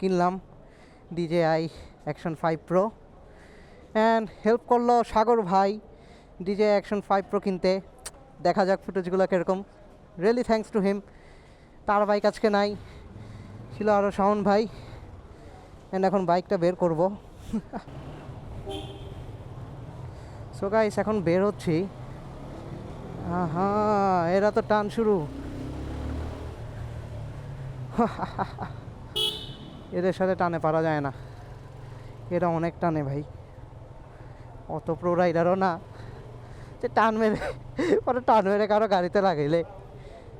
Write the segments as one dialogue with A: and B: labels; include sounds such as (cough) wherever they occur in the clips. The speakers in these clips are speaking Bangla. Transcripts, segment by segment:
A: কিনলাম DJI action five pro and help করল সাগর ভাই ডিজে অ্যাকশন ফাইভ প্রো কিনতে। দেখা যাক ফুটেজগুলো কীরকম। রিয়েলি থ্যাঙ্কস টু হিম তার বাইক আজকে নাই। ছিল আরও শাওন ভাই। অ্যান্ড এখন বাইকটা বের করব। সো গাইস এখন বের হচ্ছি। হ্যাঁ এরা তো টান শুরু। (laughs) এদের সাথে টানে পারা যায় না। এরা অনেক টানে ভাই। অত প্রো রাইডারও না। যে টান মেরে, পরে টান মেরে কারও গাড়িতে লাগাইলে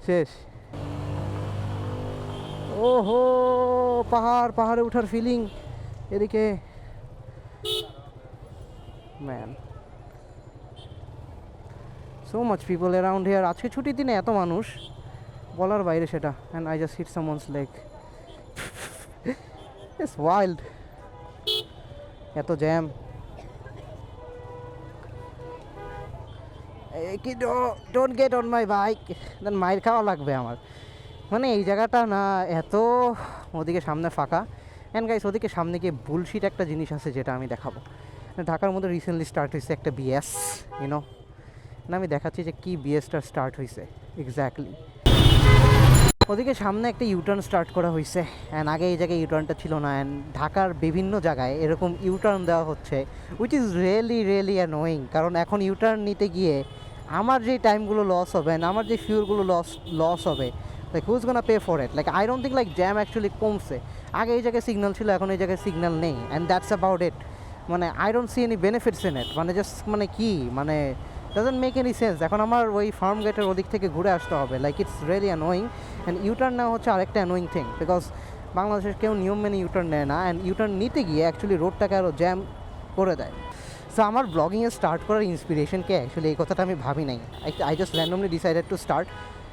A: শেষ। ওহো, পাহাড়, পাহাড়ে উঠার ফিলিং এদিকে। Man so much people around here আজকে ছুটির দিনে এত মানুষ। বলার বাইরে সেটা। And I just hit someone's leg it's wild এত জ্যাম কি don't get on my bike then মাইর খাওয়া লাগবে আমার। মানে এই জায়গাটা না, এত ওদিকে সামনে ফাঁকা। অ্যান্ড গাইস ওদিকে সামনে গিয়ে বুলশিট একটা জিনিস আছে যেটা আমি দেখাবো। ঢাকার মধ্যে রিসেন্টলি স্টার্ট হয়েছে একটা বিএস ইউনো না আমি দেখাচ্ছি যে কী বিএসটা স্টার্ট হয়েছে এক্স্যাক্টলি ওদিকে সামনে একটা ইউটার্ন স্টার্ট করা হয়েছে অ্যান্ড আগে এই জায়গায় ইউটার্নটা ছিল না। অ্যান্ড ঢাকার বিভিন্ন জায়গায় এরকম ইউটার্ন দেওয়া হচ্ছে। Which is really really an annoying কারণ এখন ইউটার্ন নিতে গিয়ে আমার যে টাইমগুলো লস হবে অ্যান্ড আমার যে ফিউরগুলো লস লস হবে like who's gonna pay for it like I don't think like jam actually কমছে। আগে এই জায়গায় সিগন্যাল ছিল, এখন এই জায়গায় সিগন্যাল নেই। অ্যান্ড দ্যাটস অ্যাবাউট ইট মানে I don't see any benefits in it মানে জাস্ট মানে কি? মানে ডাজন্ট মেক এনি সেন্স এখন আমার ওই ফার্ম গেটের ওদিক থেকে ঘুরে আসতে হবে। Like it's really annoying and U turn নেওয়া হচ্ছে আরেকটা অ্যানোয়িং থিং বিকজ বাংলাদেশের কেউ নিয়ম মেনে ইউটার্ন নেয় না। অ্যান্ড ইউটার্ন নিতে গিয়ে অ্যাকচুয়ালি রোডটাকে আরও জ্যাম করে দেয়। সো আমার ব্লগিংয়ে স্টার্ট করার ইন্সপিরেশনকে অ্যাকচুয়ালি এই কথাটা আমি ভাবি নাই। I just randomly decided to start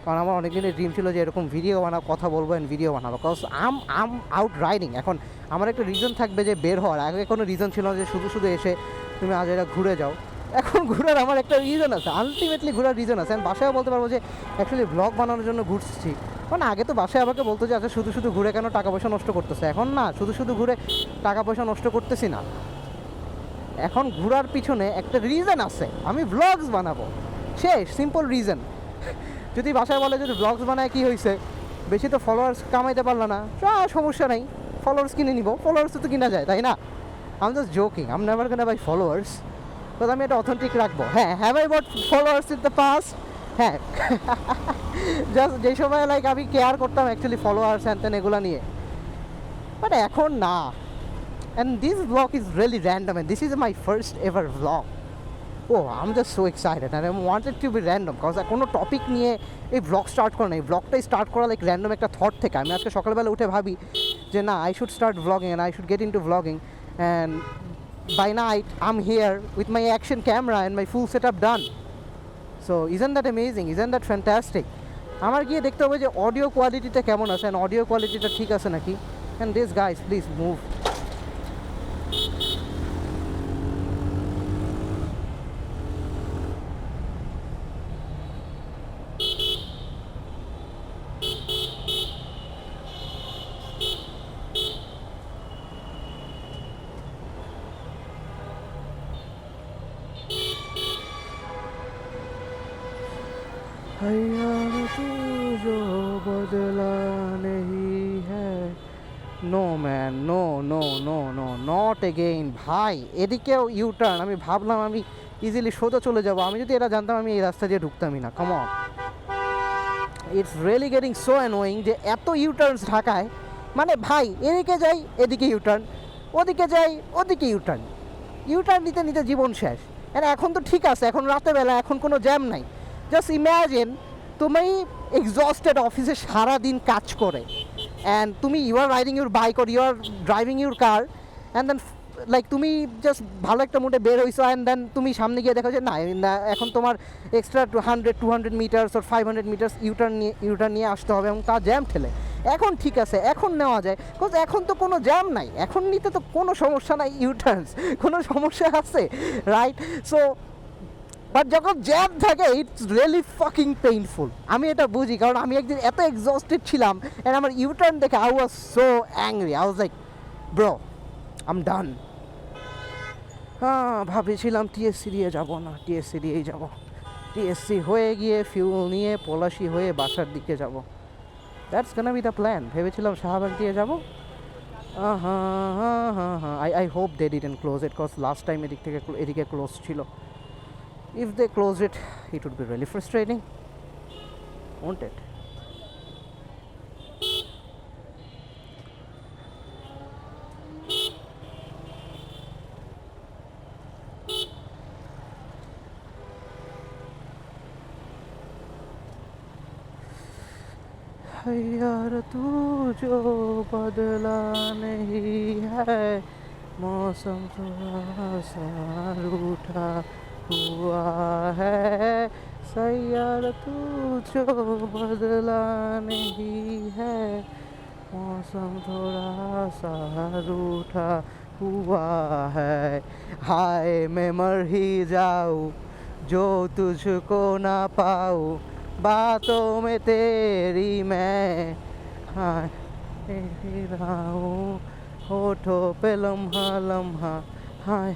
A: কারণ আমার অনেক দিনের ড্রিম ছিল যে এরকম ভিডিও বানাবো, কথা বলব অ্যান্ড ভিডিও বানাবো। Because I'm I'm out riding এখন আমার একটা রিজন থাকবে যে বের হওয়ার। আগে কোনো রিজন ছিল না যে শুধু শুধু এসে তুমি আজ এটা ঘুরে যাও। এখন ঘোরার আমার একটা রিজন আছে আলটিমেটলি ঘোরার রিজন আছে। আমি বাসায় বলতে পারব যে অ্যাকচুয়ালি ব্লগ বানানোর জন্য ঘুরছি। মানে আগে তো বাসায় আমাকে বলতো যে আচ্ছা শুধু শুধু ঘুরে কেন টাকা পয়সা নষ্ট করতেছে? এখন না, শুধু শুধু ঘুরে টাকা পয়সা নষ্ট করতেছি না। এখন ঘোরার পিছনে একটা রিজন আছে। আমি ব্লগস বানাবো। শেষ সিম্পল রিজন যদি বাসায় বলে, যদি ব্লগস বানায়, কি হয়েছে বেশি তো ফলোয়ার্স কামাইতে পারল না। সমস্যা নেই। ফলোয়ার্স কিনে নিব। ফলোয়ার্স তো কিনা যায়, তাই না? আমি just joking I'm never can buy followers তো আমি এটা অথেন্টিক রাখব হ্যাঁ have I bot followers in the past হ্যাঁ জাস্ট যে সময় লাইক আমি কেয়ার করতাম অ্যাকচুয়ালি ফলোয়ার্স হ্যান তেন এগুলো নিয়ে। বাট এখন না। And this blog is really random and this is my first ever blog oh I'm just so excited and I wanted to be random cause কোনো টপিক নিয়ে এই ব্লগ স্টার্ট করা নেই। ব্লগটাই স্টার্ট করা লাইক র্যান্ডম একটা থট থেকে। আমি আজকে সকালবেলা উঠে ভাবি যে না I should start blogging and I should get into blogging and by night I'm here with my action camera and my full setup done. So isn't that amazing? Isn't that fantastic? আমার গিয়ে দেখতে হবে যে অডিও কোয়ালিটিটা কেমন আছে অ্যান্ড অডিও কোয়ালিটিটা ঠিক আছে নাকি and this guys please move जो बदला नहीं है no man no no no no not again ভাই এদিকেও ইউটার্ন আমি ভাবলাম আমি ইজিলি সোজা চলে যাব আমি যদি এটা জানতাম আমি এই রাস্তা দিয়ে ঢুকতামই না কম it's really getting so annoying যে এত ইউটার্নস ঢাকায় মানে ভাই এদিকে যাই এদিকে ইউটার্ন ওদিকে যাই ওদিকে ইউটার্ন ইউটার্ন নিতে নিতে জীবন শেষ আর এখন তো ঠিক আছে এখন রাতের বেলা এখন কোনো জ্যাম নাই জাস্ট ইম্যাজিন তুমি এক্সস্টেড অফিসে সারা দিন কাজ করে অ্যান্ড তুমি you are riding your bike or you are driving your car and then like তুমি জাস্ট ভালো একটা মুডে বের হইছো অ্যান্ড দেন তুমি সামনে গিয়ে দেখো যে, না এখন তোমার extra two hundred two hundred metres or five hundred metres U turn নিয়ে ইউটার্ন নিয়ে আসতে হবে এবং তা জ্যাম ঠেলে। এখন ঠিক আছে, এখন নেওয়া যায় বিকজ এখন তো কোনো জ্যাম নাই, এখন নিতে তো কোনো সমস্যা নাই ইউটার্নস কোনো সমস্যা আছে রাইট সো বাট যখন জ্যাম থাকে ইটস রিয়েলি ফাকিং পেইনফুল আমি এটা বুঝি, কারণ আমি একদিন এত এক্সস্টেড ছিলাম এন্ড আমার ইউটার্ন দেখে I was so angry I was like bro I'm done হ্যাঁ ভাবেছিলাম টিএসসি দিয়ে যাব না টিএসসি দিয়েই যাব। টিএসসি হয়ে গিয়ে ফিউল নিয়ে পলাশি হয়ে বাসার দিকে যাব। দ্যাটস কানা বি দ্য প্ল্যান ভেবেছিলাম শাহবাগ দিয়ে যাব। হ্যাঁ হ্যাঁ হ্যাঁ I I hope they didn't close it cause last time এদিক থেকে এদিকে ক্লোজ ছিল। if they close it it would be really frustrating won't it है यार तू जो बदला नहीं है मौसम थोड़ा सा रूठा हुआ है। सैयार तू जो बदला नहीं है। मौसम थोड़ा सा रूठा हुआ है। हाय, मैं मर ही जाऊँ जो तुझको ना पाऊँ। बातों में तेरी मैं हाँ रहा पे लम्हा लम्हा hi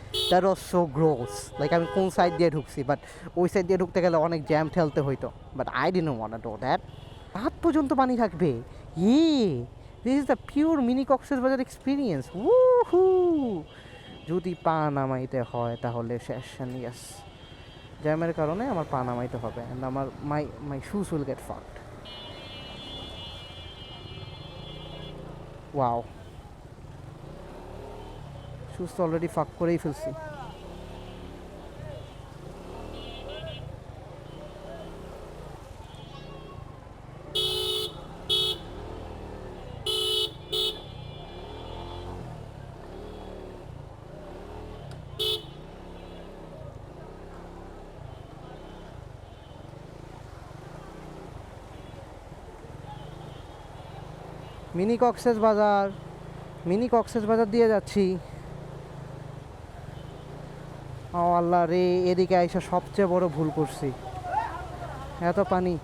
A: that was so gross like আমি কোন সাইড দিয়ে ঢুকছি? বাট ওই সাইড দিয়ে ঢুকতে গেলে অনেক জ্যাম ঠেলতে হইতো। But I didn't wanna do that হাত পর্যন্ত পানি থাকবে। ই this is the pure mini Cox's Bazar experience হু যদি পা নামাইতে হয়, তাহলে শেষ ইয়াস জ্যামের কারণে আমার পা নামাইতে হবে অ্যান্ড আমার my my shoes will get fucked wow shoes তো অলরেডি ফাঁক করেই ফেলছি। মিনি কক্সেস বাজার মিনি কক্সেস বাজার দিয়ে যাচ্ছি। ও আল্লাহ রে, এদিকে আইসা সবচেয়ে বড় ভুল করছি। এত পানি।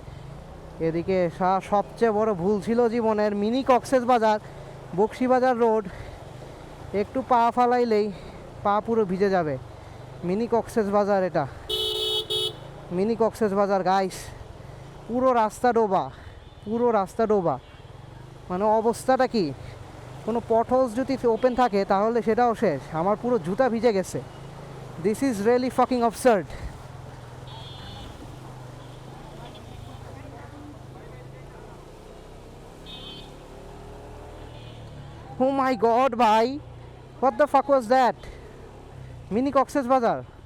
A: এদিকে সবচেয়ে বড় ভুল ছিল জীবনের মিনি কক্সেস বাজার, বক্সিবাজার রোড। একটু পা ফালাইলেই পা পুরো ভিজে যাবে। মিনি কক্সেস বাজার এটা। মিনি কক্সেস বাজার গাইস পুরো রাস্তা ডোবা, পুরো রাস্তা ডোবা। মানে অবস্থাটা কি? কোনো পটলস যদি ওপেন থাকে, তাহলে সেটাও শেষ। আমার পুরো জুতা ভিজে গেছে। this is really fucking অবসার্ড Oh my god, bhai. What the fuck was that? Mini Cox's bazaar